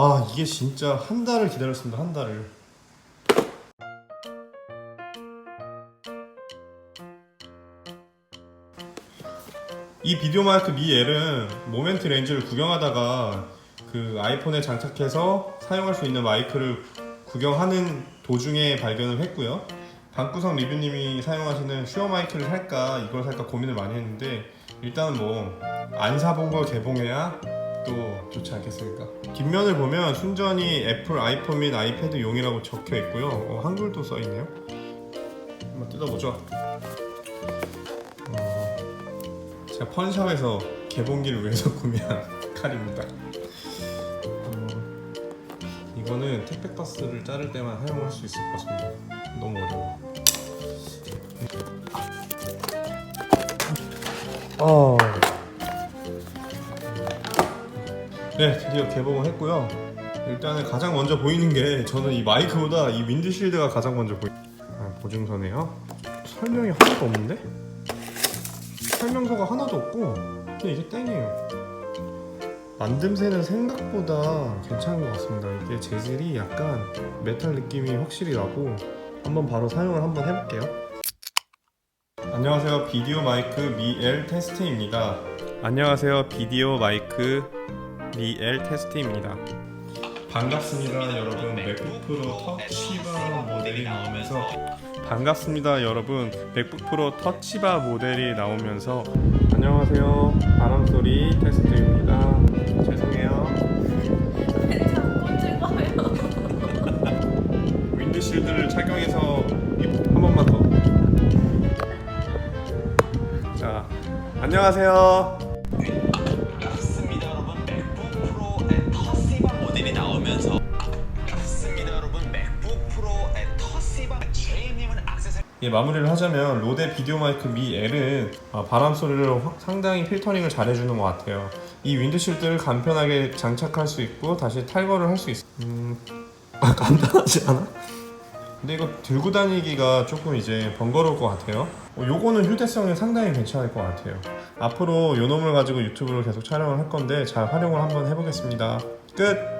아 이게 진짜 한 달을 기다렸습니다 한 달을 이 비디오 마이크 미 L은 모멘트 렌즈를 구경하다가 그 아이폰에 장착해서 사용할 수 있는 마이크를 구경하는 도중에 발견을 했고요. 방구석 리뷰님이 사용하시는 슈어 마이크를 살까 이걸 살까 고민을 많이 했는데 일단은 뭐안 사본 걸 개봉해야 또 좋지 않겠습니까? 뒷면을 보면 순전히 애플 아이폰 및 아이패드 용이라고 적혀 있고요. 어, 한글도 써 있네요. 한번 뜯어보죠. 어, 제가 펀샵에서 개봉기를 위해서 구매한 칼입니다. 어, 이거는 택배 박스를 자를 때만 사용할 수 있을 것 같습니다. 너무 어려워. 어. 네, 드디어 개봉을 했고요. 일단은 가장 먼저 보이는 게 저는 이 마이크보다 이 윈드실드가 가장 먼저 보이. 아, 보증서네요. 설명이 하나도 없는데? 설명서가 하나도 없고 그냥 이게 땡이에요. 만듦새는 생각보다 괜찮은 것 같습니다. 이게 재질이 약간 메탈 느낌이 확실히 나고 한번 바로 사용을 한번 해볼게요. 안녕하세요. 비디오 마이크 미엘 테스트입니다. 안녕하세요. 비디오 마이크 미엘 테스트입니다. 반갑습니다, 여러분. 맥북 프로 터치바 모델이 나오면서 반갑습니다, 여러분. 맥북 프로 터치바 모델이 나오면서 안녕하세요. 바람 소리 테스트입니다. 죄송해요. 윈드실드를 착용해서 입- 한 번만 더. 자, 안녕하세요. 예, 마무리를 하자면 로데 비디오 마이크 미 L은 아, 바람 소리를 확- 상당히 필터링을 잘 해주는 것 같아요. 이 윈드실드를 간편하게 장착할 수 있고 다시 탈거를 할 수 있어. 음, 아, 간단하지 않아? 근데 이거 들고 다니기가 조금 이제 번거로울 것 같아요. 어, 요거는 휴대성이 상당히 괜찮을 것 같아요. 앞으로 요 놈을 가지고 유튜브를 계속 촬영을 할 건데 잘 활용을 한번 해보겠습니다. 끝!